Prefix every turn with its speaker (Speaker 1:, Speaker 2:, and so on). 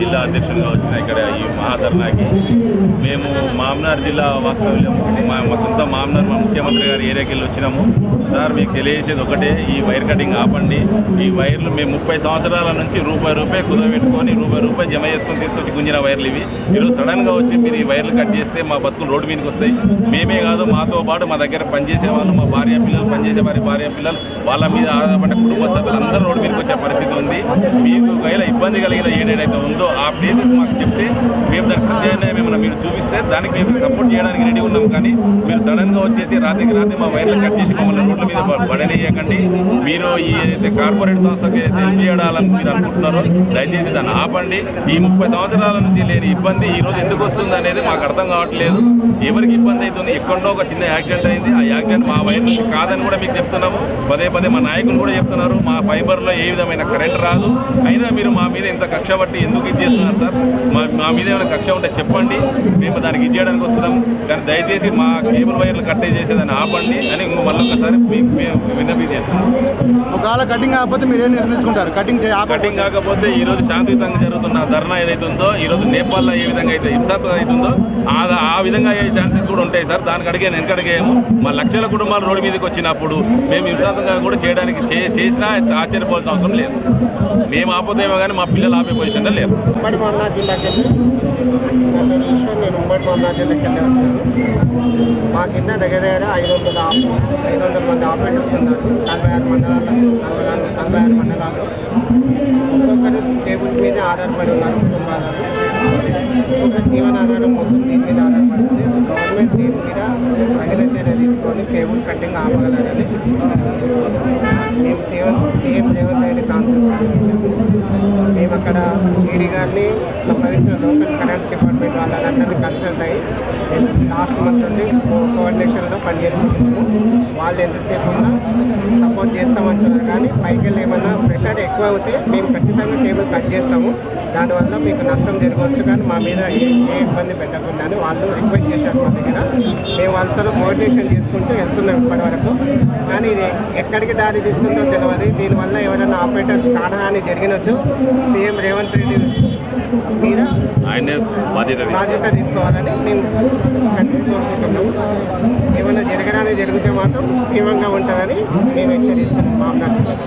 Speaker 1: జిల్లా అధ్యక్షులుగా వచ్చిన ఇక్కడ ఈ మహాధర్నాకి మేము మామనార్ జిల్లా వాస్తవ్యం మా మా సొంత మామనార్ మా ముఖ్యమంత్రి గారి ఏరియాకి వెళ్ళి వచ్చినాము. సార్ మీకు తెలియజేసేది ఒకటే ఈ వైర్ కటింగ్ ఆపండి. ఈ వైర్లు మేము ముప్పై సంవత్సరాల నుంచి రూపాయి రూపాయి కుదవబెట్టుకొని రూపాయి రూపాయి జమ చేసుకొని తీసుకొచ్చి గుంజిన వైర్లు ఇవి. ఈరోజు సడన్గా వచ్చి మీరు ఈ వైర్లు కట్ చేస్తే మా బతుకులు రోడ్డు మీదకి వస్తాయి. మేమే కాదు మాతో పాటు మా దగ్గర పనిచేసే వాళ్ళు మా భార్య పిల్లలు పనిచేసే వారి భార్య పిల్లలు వాళ్ళ మీద ఆధారపడిన కుటుంబ సభ్యులు అందరూ రోడ్డు మీదకి వచ్చే పరిస్థితి ఉంది. మీకు ఒకవేళ ఇబ్బంది కలిగిన ఏదైతే ఉందో ఆ ప్లేసెస్ మాకు చెప్తే మేము దానికి ప్రత్యామ్నాయం ఏమైనా మీరు దానికి మేము సపోర్ట్ చేయడానికి రెడీ ఉన్నాం కానీ మీరు సడన్గా వచ్చేసి రాత్రికి రాత్రి మా వైర్లు కట్ చేసి మమ్మల్ని రోడ్ల మీద ప- పడనేయకండి మీరు ఈ ఏదైతే కార్పొరేట్ సంస్థకి ఏదైతే హెల్ప్ మీరు అనుకుంటున్నారో దయచేసి దాన్ని ఆపండి. ఈ ముప్పై సంవత్సరాల నుంచి లేని ఇబ్బంది ఈ రోజు ఎందుకు వస్తుంది అనేది మాకు అర్థం కావట్లేదు. ఎవరికి ఇబ్బంది అవుతుంది? ఎక్కడో ఒక చిన్న యాక్సిడెంట్ అయింది. ఆ యాక్సిడెంట్ మా వైర్ నుంచి కాదని కూడా మీకు చెప్తున్నాము. పదే పదే మా నాయకులు కూడా చెప్తున్నారు. మా ఫైబర్లో ఏ విధమైన కరెంట్ రాదు. అయినా మీరు మా మీద ఇంత కక్ష పట్టి ఎందుకు ఇది చేస్తున్నారు సార్? మా మా మీద ఏమైనా కక్ష ఉంటే చెప్పండి. మేము దానికి ఇది చేయడానికి వస్తున్నాం. కానీ దయచేసి మా కేబుల్ వైర్లు కట్టే చేసేదాన్ని ఆపండి అని ఇంకో మళ్ళీ ఒకసారి మేము విన్నపి చేస్తున్నాం.
Speaker 2: ఒకవేళ కటింగ్ కాకపోతే మీరు ఏం నిర్ణయించుకుంటారు? కటింగ్
Speaker 1: కటింగ్ కాకపోతే ఈ రోజు శాంతియుతంగా జరుగుతున్న ధర్నా ఏదైతే ఉందో ఈ రోజు నేపాల్లో ఏ విధంగా అయితే హింసాత్మక అవుతుందో ఆ విధంగా అయ్యే ఛాన్సెస్ కూడా ఉంటాయి సార్. దానికి అడిగే వెనకడిగేయము మా లక్షల కుటుంబాలు రోడ్డు మీదకి వచ్చినప్పుడు మేము హింసాత్మకంగా కూడా చేయడానికి చే- చేసినా ఆశ్చర్యపోవాల్సిన అవసరం లేదు. మేము ఆపోతేమో కానీ మా పిల్లలు ఆపే పొజిషన్లో లేరు.
Speaker 3: నా జిల్లాకి మా కింద దగ్గర దగ్గర ఐదు వందల ఐదు వందల మంది ఆపరేటర్స్ ఉన్నారు. నలభై ఆరు మండలాలు నలభై నలభై ఆరు మండలాలు ఒక్కొక్కరు కేబుల్ మీద ఆధారపడి ఉన్నారు కుటుంబాలు ఒక జీవనాధారం మొత్తం దీని మీద ఆధారపడుతుంది గవర్నమెంట్ దీని మీద తగిన చర్య తీసుకొని కేబుల్ కట్టింగ్ ఆపగలరని మేము సీఎం సీఎం రేవంత్ రెడ్డి కాన్సెన్స్ అక్కడ ఈడీ గారిని సంప్రదించిన లోకల్ కరెంట్ డిపార్ట్మెంట్ వాళ్ళందరినీ కన్సల్ట్ అయ్యి లాస్ట్ మంత్ నుండి కోఆర్డినేషన్లో పనిచేస్తున్నాము వాళ్ళు ఎంతసేపు ఉన్నా సపోర్ట్ చేస్తామంటున్నారు. కానీ పైకి వెళ్ళి ఏమన్నా ప్రెషర్ ఎక్కువ అవుతే మేము ఖచ్చితంగా కేబుల్ కట్ చేస్తాము. దానివల్ల మీకు నష్టం జరగవచ్చు. కానీ మా మీద ఏ ఏ ఇబ్బంది పెట్టకుండా అని వాళ్ళు రిక్వెస్ట్ చేశారు మా దగ్గర. మేము వాళ్ళతో కోఆర్డినేషన్ చేసుకుంటూ వెళ్తున్నాం ఇప్పటివరకు కానీ ఇది ఎక్కడికి దారి తీస్తుందో తెలియదు దీనివల్ల ఎవరైనా ఆపరేటర్ ప్రాణహాని జరిగినచ్చు. సీఎం రేవంత్ రెడ్డి మీద
Speaker 1: ఆయనే బాధ్యత.
Speaker 3: బాధ్యత తీసుకోవాలని మేము కోరుకుంటున్నాము. ఏమైనా జరగడానికి జరిగితే మాత్రం తీవ్రంగా ఉంటుందని మేము హెచ్చరిస్తున్నాం. మా